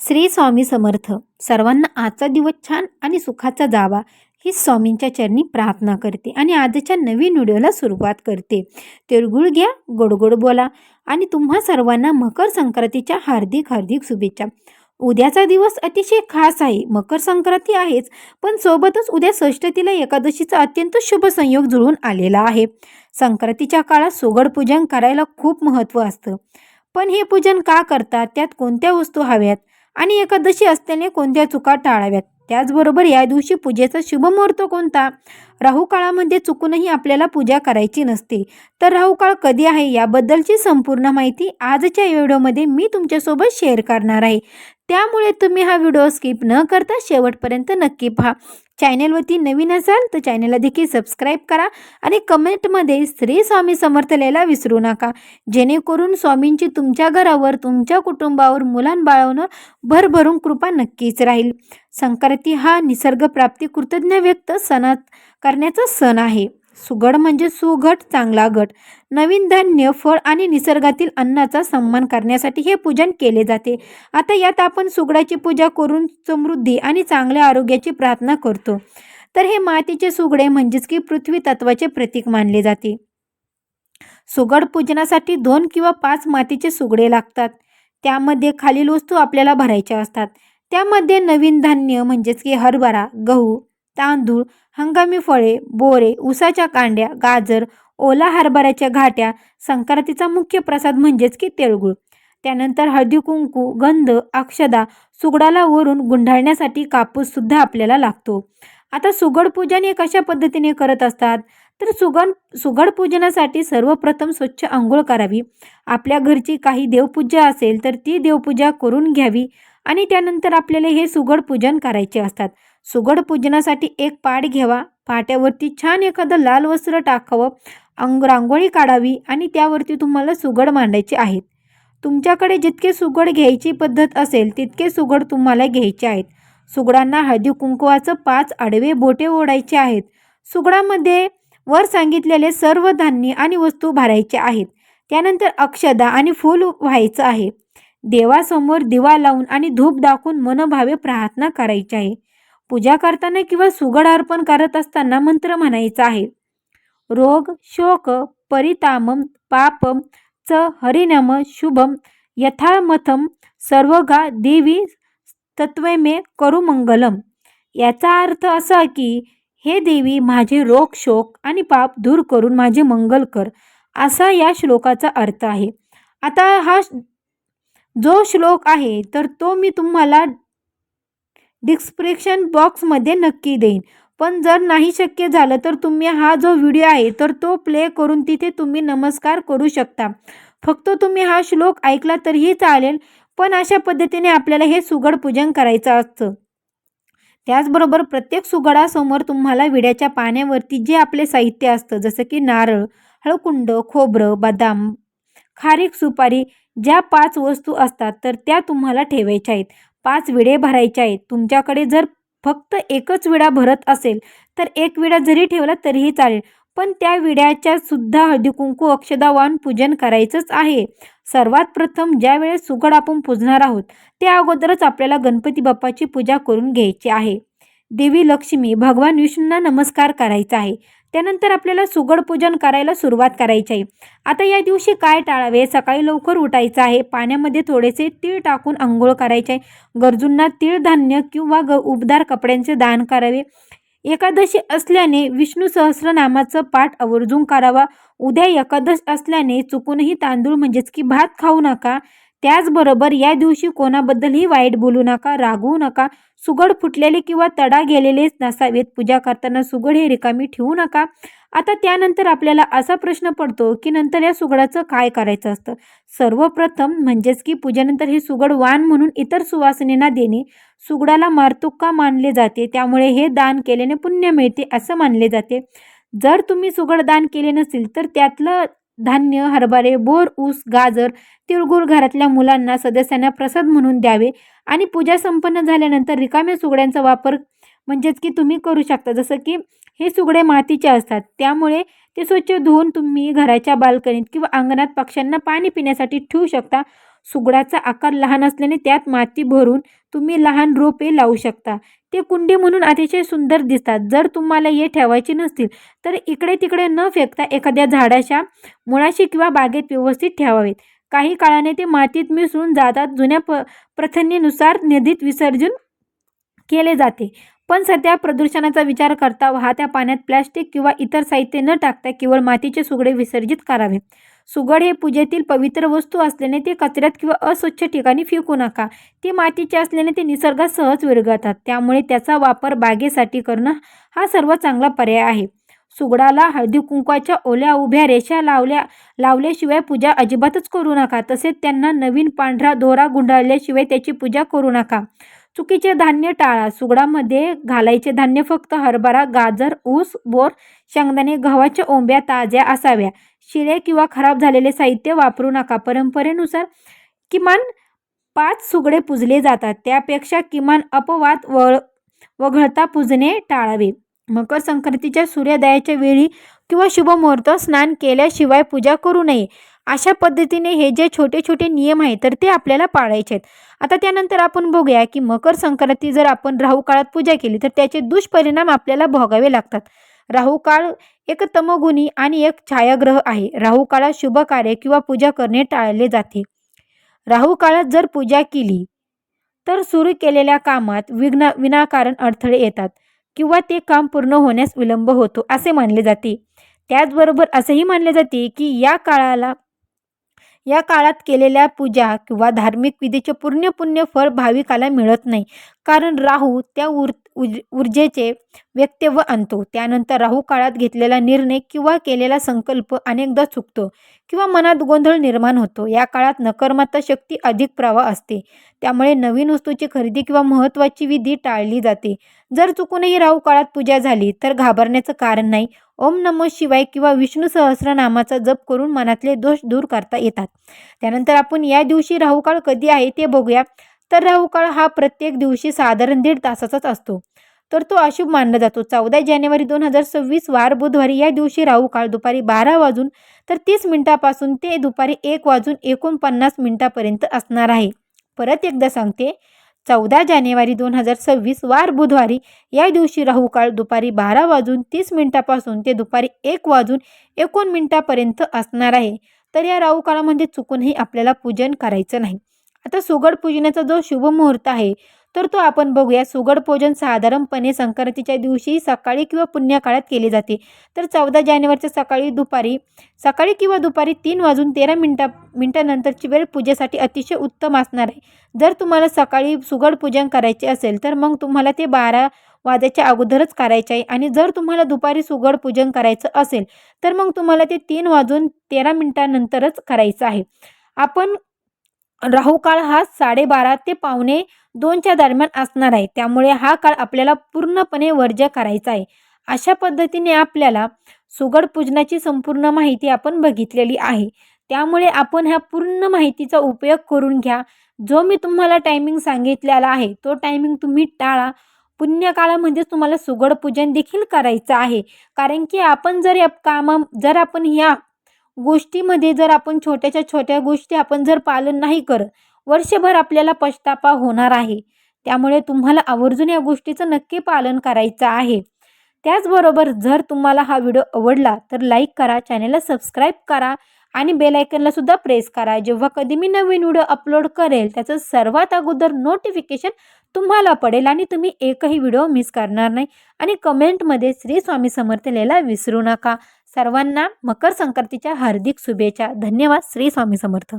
श्री स्वामी समर्थ. सर्वांना आजचा दिवस छान आणि सुखाचा जावा ही स्वामींच्या चरणी प्रार्थना करते आणि आजच्या नवीन व्हिडिओला सुरुवात करते. तिळगुळ घ्या गोडगोड बोला आणि तुम्हा सर्वांना मकर संक्रांतीच्या हार्दिक हार्दिक शुभेच्छा. उद्याचा दिवस अतिशय खास आहे. मकर संक्रांती आहेच पण सोबतच उद्या षष्ठतीला एकादशीचा अत्यंत शुभ संयोग जुळून आलेला आहे. संक्रांतीच्या काळात सुगड पूजन करायला खूप महत्त्व असतं. पण हे पूजन का करतात? त्यात कोणत्या वस्तू हव्यात? आणि एकादशी असल्याने कोणत्या चुका टाळाव्यात? त्याचबरोबर या दिवशी पूजेचा शुभ मुहूर्त कोणता? राहू काळामध्ये चुकूनही आपल्याला पूजा करायची नसते. तर राहू काळ कधी आहे याबद्दलची संपूर्ण माहिती आजच्या व्हिडिओमध्ये मी तुमच्यासोबत शेअर करणार आहे. त्यामुळे तुम्ही हा व्हिडिओ स्किप न करता शेवटपर्यंत नक्की पहा. चॅनेलवरती नवीन असाल तर चॅनेलला देखील सबस्क्राईब करा आणि कमेंटमध्ये श्री स्वामी समर्थ लिहायला विसरू नका. जेणेकरून स्वामींची तुमच्या घरावर तुमच्या कुटुंबावर मुलांबाळांवर भरभरून कृपा नक्कीच राहील. संक्रांती हा निसर्गप्राप्ती कृतज्ञ व्यक्त सणात करण्याचा सण आहे. सुगड म्हणजे सुघट चांगला गट. नवीन धान्य फळ आणि निसर्गातील अन्नाचा सन्मान करण्यासाठी हे पूजन केले जाते. आता यात आपण सुगडाची पूजा करून समृद्धी आणि चांगल्या आरोग्याची प्रार्थना करतो. तर हे मातीचे सुगडे म्हणजेच की पृथ्वी तत्वाचे प्रतीक मानले जाते. सुगड पूजनासाठी दोन किंवा पाच मातीचे सुगडे लागतात. त्यामध्ये खालील वस्तू आपल्याला भरायच्या असतात. त्यामध्ये नवीन धान्य म्हणजेच की हरभरा गहू तांदूळ हंगामी फळे बोरे उसाच्या कांड्या गाजर ओला हरभऱ्याच्या घाट्या संक्रांतीचा मुख्य प्रसाद म्हणजेच की तिळगुळ त्यानंतर हळदी कुंकू गंध अक्षदा सुगडाला वरून गुंडाळण्यासाठी कापूससुद्धा आपल्याला लागतो. आता सुगड पूजन हे कशा पद्धतीने करत असतात? तर सुगण सुगड पूजनासाठी सर्वप्रथम स्वच्छ आंघोळ करावी. आपल्या घरची काही देवपूजा असेल तर ती देवपूजा करून घ्यावी. आणि त्यानंतर आपल्याला हे सुगड पूजन करायचे असतात. सुगड पूजनासाठी एक पाट घ्यावा. पाट्यावरती छान एखादं लाल वस्त्र टाकावं. अंग रांगोळी काढावी आणि त्यावरती तुम्हाला सुगड मांडायचे आहेत. तुमच्याकडे जितके सुगड घ्यायची पद्धत असेल तितके सुगड तुम्हाला घ्यायचे आहेत. सुगडांना हळदी कुंकवाचं पाच आडवे बोटे ओढायचे आहेत. सुगडामध्ये वर सांगितलेले सर्व धान्य आणि वस्तू भरायचे आहेत. त्यानंतर अक्षदा आणि फूल व्हायचं आहे. देवासमोर दिवा लावून आणि धूप दाखवून मनभावे प्रार्थना करायची आहे. पूजा करताना किंवा सुगड अर्पण करत असताना मंत्र म्हणायचा आहे. रोग शोक परितामम पापम च हरिनम शुभम यथामथम सर्वगा देवी तत्वमे करू मंगलम याचा अर्थ असा की हे देवी माझे रोग शोक आणि पाप दूर करून माझे मंगल कर असा या श्लोकाचा अर्थ आहे. आता हा जो श्लोक आहे तर तो मी तुम्हाला डिस्क्रिप्शन बॉक्समध्ये नक्की देईन. पण जर नाही शक्य झालं तर तुम्ही हा जो व्हिडिओ आहे तर तो प्ले करून तिथे तुम्ही नमस्कार करू शकता. फक्त तुम्ही हा श्लोक ऐकला तरीही चालेल पण अशा पद्धतीने आपल्याला हे सुगड पूजन करायचं असतं. त्याचबरोबर प्रत्येक सुगडासमोर तुम्हाला विड्याच्या पाण्यावरती जे आपले साहित्य असतं जसं की नारळ हळकुंड खोबरं बदाम खारीक सुपारी ज्या पाच वस्तू असतात तर त्या तुम्हाला ठेवायच्या आहेत. पाच विडे भरायच्या आहेत. तुमच्याकडे जर फक्त एकच विडा भरत असेल तर एक विडा जरी ठेवला तरीही चालेल. पण त्या विड्याच्या सुद्धा हळदी कुंकू अक्षदा वाहून पूजन करायचंच आहे. सर्वात प्रथम ज्या वेळेस सुगड आपण पूजणार आहोत त्या अगोदरच आपल्याला गणपती बाप्पाची पूजा करून घ्यायची आहे. देवी लक्ष्मी भगवान विष्णूंना नमस्कार करायचा आहे. त्यानंतर आपल्याला सुगड पूजन करायला सुरुवात करायची आहे. आता या दिवशी काय टाळावे? सकाळी लवकर उठायचं आहे. पाण्यामध्ये थोडेसे तीळ टाकून आंघोळ करायचे आहे. गरजूंना तीळ धान्य किंवा ग उबदार कपड्यांचे दान करावे. एकादशी असल्याने विष्णू सहस्रनामाचं पाठ आवर्जून करावा. उद्या एकादश असल्याने चुकूनही तांदूळ म्हणजेच की भात खाऊ नका. त्याचबरोबर या दिवशी कोणाबद्दलही वाईट बोलू नका रागवू नका सुगड फुटलेले किंवा तडा गेलेलेच नसावेत पूजा करताना सुगड हे रिकामी ठेवू नका. आता त्यानंतर आपल्याला असा प्रश्न पडतो की नंतर या सुगडाचं काय करायचं असतं? सर्वप्रथम म्हणजेच की पूजेनंतर हे सुगड वाण म्हणून इतर सुवासिनींना देणे सुगडाला मारतुक्का का मानले जाते त्यामुळे हे दान केल्याने पुण्य मिळते असं मानले जाते. जर तुम्ही सुगड दान केले नसेल तर त्यातलं धान्य हरभरे बोर ऊस गाजर तिळगुळ घरातल्या मुलांना सदस्यांना प्रसाद म्हणून द्यावे. आणि पूजा संपन्न झाल्यानंतर रिकाम्या सुगड्यांचा वापर म्हणजेच की तुम्ही करू शकता. जसं की हे सुगडे मातीचे असतात. त्यामुळे ते स्वच्छ धुवून तुम्ही घराच्या बाल्कनीत किंवा अंगणात पक्ष्यांना पाणी पिण्यासाठी ठेवू शकता. सुगडाचा आकार लहान असल्याने त्यात माती भरून तुम्ही लहान रोपे लावू शकता. ते कुंडी म्हणून अतिशय सुंदर दिसतात. जर तुम्हाला हे ठेवायचे नसतील तर इकडे तिकडे न फेकता एखाद्या झाडाच्या मुळाशी किंवा बागेत व्यवस्थित ठेवावेत. काही काळाने ते मातीत मिसळून जातात. जुन्या प प्रथनेनुसार नदीत विसर्जन केले जाते. पण सध्या प्रदूषणाचा विचार करता वाहत्या पाण्यात प्लॅस्टिक किंवा इतर साहित्य न टाकता केवळ मातीचे सुगडे विसर्जित करावे. सुगड हे पूजेतील पवित्र वस्तू असल्याने ते कचऱ्यात किंवा अस्वच्छ ठिकाणी फेकू नका. ते मातीचे असल्याने ते निसर्गात सहज विरघळतात. त्यामुळे त्याचा वापर बागेसाठी करणं हा सर्वात चांगला पर्याय आहे. सुगडाला हळदी कुंकवाच्या ओल्या उभ्या रेषा लावल्या लावल्याशिवाय पूजा अजिबातच करू नका. तसेच त्यांना नवीन पांढरा दोरा गुंडाळल्याशिवाय त्याची पूजा करू नका. चुकीचे धान्य टाळा. सुगडामध्ये घालायचे धान्य फक्त हरभरा गाजर ऊस बोर शेंगदाणे गव्हाच्या ओंब्या ताज्या असाव्या. शिळे किंवा खराब झालेले साहित्य वापरू नका. परंपरेनुसार किमान पाच सुगडे पुजले जातात. त्यापेक्षा किमान अपवाद वळ वगळता पुजणे टाळावे. मकर संक्रांतीच्या सूर्योदयाच्या वेळी किंवा शुभ मुहूर्त स्नान केल्याशिवाय पूजा करू नये. अशा पद्धतीने हे जे छोटे छोटे नियम आहेत तर ते आपल्याला पाळायचे आहेत. आता त्यानंतर आपण बघूया की मकर संक्रांती जर आपण राहू काळात पूजा केली तर त्याचे दुष्परिणाम आपल्याला भोगावे लागतात. राहू काळ एक तमगुणी आणि एक छायाग्रह आहे. राहू काळात शुभ कार्य किंवा पूजा करणे टाळले जाते. राहू काळात जर पूजा केली तर सुरू केलेल्या कामात विघ्न विनाकारण अडथळे येतात किंवा ते काम पूर्ण होण्यास विलंब होतो असे मानले जाते. त्याचबरोबर असंही मानले जाते की या काळाला या काळात केलेल्या पूजा किंवा धार्मिक विधीचे पूर्ण पुण्य फळ भाविकाला मिळत नाही. कारण राहू त्या उर उज ऊर्जेचे व्यक्तव्य आणतो. त्यानंतर राहू काळात घेतलेला निर्णय किंवा केलेला संकल्प अनेकदा चुकतो किंवा मनात गोंधळ निर्माण होतो. या काळात नकर्माता शक्ती अधिक प्रवाह असते. त्यामुळे नवीन वस्तूची खरेदी किंवा महत्त्वाची विधी टाळली जाते. जर चुकूनही राहू काळात पूजा झाली तर घाबरण्याचं कारण नाही. ओम नमो शिवाय किंवा विष्णू सहस्रनामाचा जप करून मनातले दोष दूर करता येतात. त्यानंतर आपण या दिवशी राहुकाळ कधी आहे ते बघूया. तर राहुकाळ हा प्रत्येक दिवशी साधारण दीड तासाचाच असतो. तर तो अशुभ मानला जातो. चौदा जानेवारी दोन हजार सव्वीस वार बुधवारी या दिवशी राहुकाळ दुपारी बारा वाजून तर तीस मिनिटापासून ते दुपारी एक वाजून एकोणपन्नास मिनिटापर्यंत असणार आहे. परत एकदा सांगते. चौदा जानेवारी दोन हजार सव्वीस वार बुधवारी या दिवशी राहुकाळ दुपारी बारा वाजून तीस मिनिटापासून ते दुपारी एक वाजून एकोण मिनिटापर्यंत असणार आहे. तर या राहू काळामध्ये चुकूनही आपल्याला पूजन करायचं नाही. आता सुगड पूजनाचा जो शुभ मुहूर्त आहे तर तो आपण बघूया. सुगड पूजन साधारणपणे संक्रांतीच्या दिवशी सकाळी किंवा पुण्यकाळात केले जाते. तर चौदा जानेवारीच्या सकाळी दुपारी सकाळी किंवा दुपारी तीन वाजून तेरा मिनटा मिनटानंतरची वेळ पूजेसाठी अतिशय उत्तम असणार आहे. जर तुम्हाला सकाळी सुगड पूजन करायचे असेल तर मग तुम्हाला ते बारा वाजाच्या अगोदरच करायचे आहे. आणि जर तुम्हाला दुपारी सुगड पूजन करायचं असेल तर मग तुम्हाला ते तीन वाजून तेरा मिनटानंतरच करायचं आहे. आपण राहू काळ हा साडेबारा ते पावणे दोनच्या दरम्यान असणार आहे. त्यामुळे हा काळ आपल्याला पूर्णपणे वर्ज्य करायचा आहे. अशा पद्धतीने आपल्याला सुगड पूजनाची संपूर्ण माहिती आपण बघितलेली आहे. त्यामुळे आपण ह्या पूर्ण माहितीचा उपयोग करून घ्या. जो मी तुम्हाला टायमिंग सांगितलेला आहे तो टायमिंग तुम्ही टाळा. पुण्यकाळामध्येच म्हणजे तुम्हाला सुगड पूजन देखील करायचं आहे. कारण की आपण जर या कामा जर आपण ह्या गोष्टीमध्ये जर आपण छोट्याच्या छोट्या गोष्टी आपण जर पालन नाही करत वर्षभर आपल्याला पश्तापा होणार आहे. त्यामुळे तुम्हाला आवर्जून या गोष्टीचं नक्की पालन करायचं आहे. त्याचबरोबर जर तुम्हाला हा व्हिडिओ आवडला तर लाईक करा चॅनलला सबस्क्राईब करा आणि बेलायकनला सुद्धा प्रेस करा. जेव्हा कधी मी नवीन व्हिडिओ अपलोड करेल त्याचं सर्वात अगोदर नोटिफिकेशन तुम्हाला पडेल आणि तुम्ही एकही व्हिडिओ मिस करणार नाही. आणि कमेंटमध्ये श्री स्वामी समर्थ लिहायला विसरू नका. सर्वांना मकर संक्रांतीच्या हार्दिक शुभेच्छा. धन्यवाद. श्री स्वामी समर्थ.